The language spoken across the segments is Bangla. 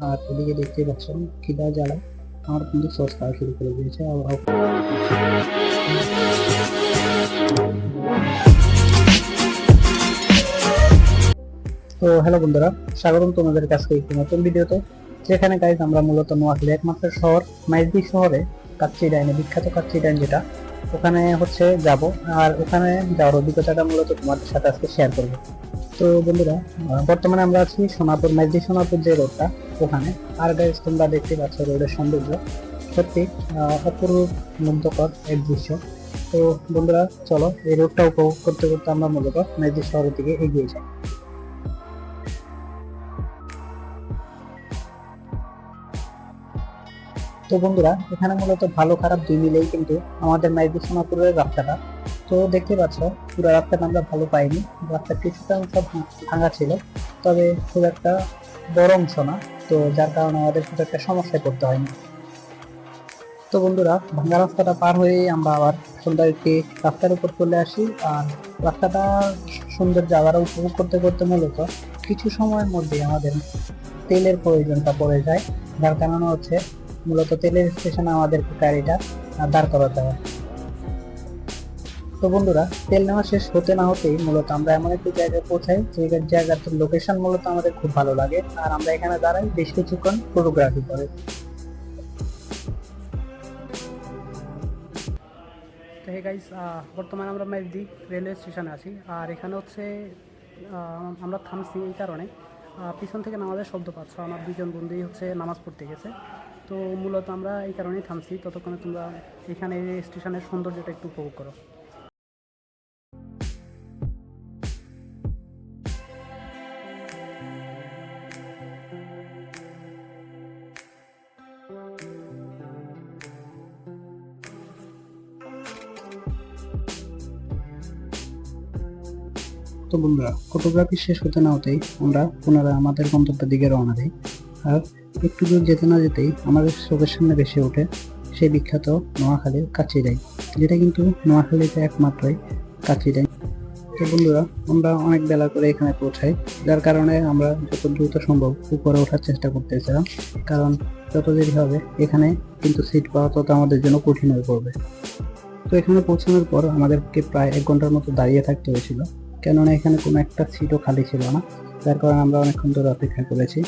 আর এদিকে দেখতে পাচ্ছেন খিদা জ্বালা। আমার কিন্তু সস খাওয়া শুরু করে দিয়েছে আর- তো হ্যালো বন্ধুরা, স্বাগতম তোমাদের কাছে একটি নতুন ভিডিওতে। যেখানে গাইজ আমরা মূলত নোয়াখালী একমাত্র শহর, মাইজদি শহরে কাচ্চি ডাইনে, বিখ্যাত কাচ্চি ডাইন যেটা। ওখানে হচ্ছে যাব, আর ওখানে যাওয়ার অভিজ্ঞতাটা মূলত তোমাদের সাথে আজকে শেয়ার করব। তো বন্ধুরা বর্তমানে আমরা আছি সোনাপুর, মাইজদি সোনাপুর যে রোডটা ওখানে। আর গাইজ তোমরা দেখতে পাচ্ছ রোডের সৌন্দর্য। সত্যি অপরূপ মুগ্ধকর এক দৃশ্য। তো বন্ধুরা, চলো এই রোডটা উপভোগ করতে করতে আমরা মূলত মাইজদি শহরের দিকে এগিয়ে যাই। তো বন্ধুরা, এখানে মূলত ভালো খারাপ দুই মিলেই কিন্তু আমাদের মাইদি সোনাপুরের রাস্তাটা তো দেখতে পাচ্ছ, পুরো রাস্তাটা আমরা ভালো পাইনি। রাস্তার কিছুটা অংশ ভাঙা ছিল, তবে খুব একটা বড় অংশ না। তো যার কারণে আমাদের খুব একটা সমস্যায় পড়তে হয়নি। তো বন্ধুরা, ভাঙা রাস্তাটা পার হয়েই আমরা আবার সুন্দর একটি রাস্তার উপর চলে আসি। আর রাস্তাটা সুন্দর জায়গাটা উপভোগ করতে করতে মূলত কিছু সময়ের মধ্যে আমাদের তেলের প্রয়োজনটা পড়ে যায়। যার কারণে হচ্ছে মূলত তেলের স্টেশনে আমাদের গাড়িটা দাঁড় করাতে হয়। তো বন্ধুরা, তেল নেওয়া শেষ হতে না হতেই মূলত আমরা এমন একটি জায়গায় পৌঁছাই, যে জায়গার লোকেশন মূলত আমাদের খুব ভালো লাগে। আর আমরা এখানে দাঁড়াই বেশ কিছুক্ষণ ফটোগ্রাফি করে। হে গাইস বর্তমানে আমরা মেজদি রেলওয়ে স্টেশনে আছি। আর এখানে হচ্ছে আমরা থামছি এই কারণে। পিছন থেকে নামাজের শব্দ পাচ্ছ, আমার দুজন বন্ধুই হচ্ছে নামাজ পড়তে গেছে। তো মূলত আমরা এই কারণেই থামছি। ততক্ষণে তোমরা এখানে স্টেশনের সৌন্দর্যটা একটু উপভোগ করো। তো বন্ধুরা, ফটোগ্রাফি শেষ হতে না হতেই আমরা পুনরায় আমাদের গন্তব্যের দিকে রওনা দিই। আর একটু দূর যেতে না যেতেই আমাদের চোখের সামনে ভেসে ওঠে সেই বিখ্যাত নোয়াখালীর কাচিরাই, যেটা কিন্তু নোয়াখালীতে একমাত্রই কাচিরাই। তো বন্ধুরা, আমরা অনেক বেলা করে এখানে পৌঁছাই, যার কারণে আমরা যত দ্রুত সম্ভব উপরে ওঠার চেষ্টা করতেছিলাম, কারণ যত দেরি হবে, এখানে কিন্তু সিট পাওয়া তত আমাদের জন্য কঠিন হয়ে পড়বে। তো এখানে পৌঁছানোর পর আমাদেরকে প্রায় এক ঘণ্টার মতো দাঁড়িয়ে থাকতে হয়েছিল। কেননা এখানে কোনো একটা সিটও খালি ছিল না, যার কারণে আমরা অনেকক্ষণ ধরে অপেক্ষা করেছি।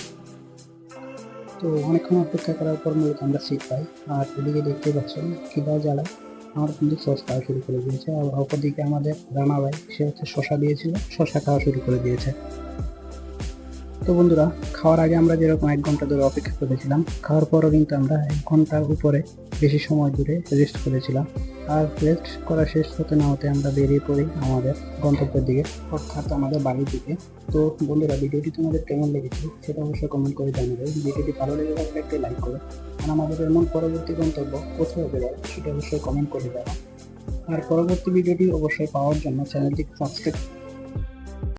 তো অনেকক্ষণ অপেক্ষা করার পর মূলত আমরা সিট পাই। আর এদিকে দেখতে পাচ্ছেন খিদা জ্বালা। আমার কিন্তু সস খাওয়া শুরু করে দিয়েছে। আর অপরদিকে আমাদের রানা ভাই, সে হচ্ছে শশা দিয়েছিল। শশা খাওয়া শুরু করে দিয়েছে। তো বন্ধুরা, খাওয়ার আগে আমরা যেরকম এক ঘণ্টা ধরে অপেক্ষা করেছিলাম, খাওয়ার পরও কিন্তু আমরা এক ঘণ্টার উপরে বেশি সময় ধরে রেস্ট করেছিলাম। আর রেস্ট করা শেষ হতে না হতে আমরা বেরিয়ে পড়ি আমাদের গন্তব্যের দিকে, অর্থাৎ আমাদের বাড়ির দিকে। তো বন্ধুরা, ভিডিওটি তোমাদের কেমন লেগেছে সেটা অবশ্যই কমেন্ট করে জানাবে। ভিডিওটি ভালো লেগে থাকলে একটি লাইক করো। আর আমাদের এমন পরবর্তী গন্তব্য কোথায় হতে পারে সেটা অবশ্যই কমেন্ট করে দেওয়া আর পরবর্তী ভিডিওটি অবশ্যই পাওয়ার জন্য চ্যানেলটি সাবস্ক্রাইব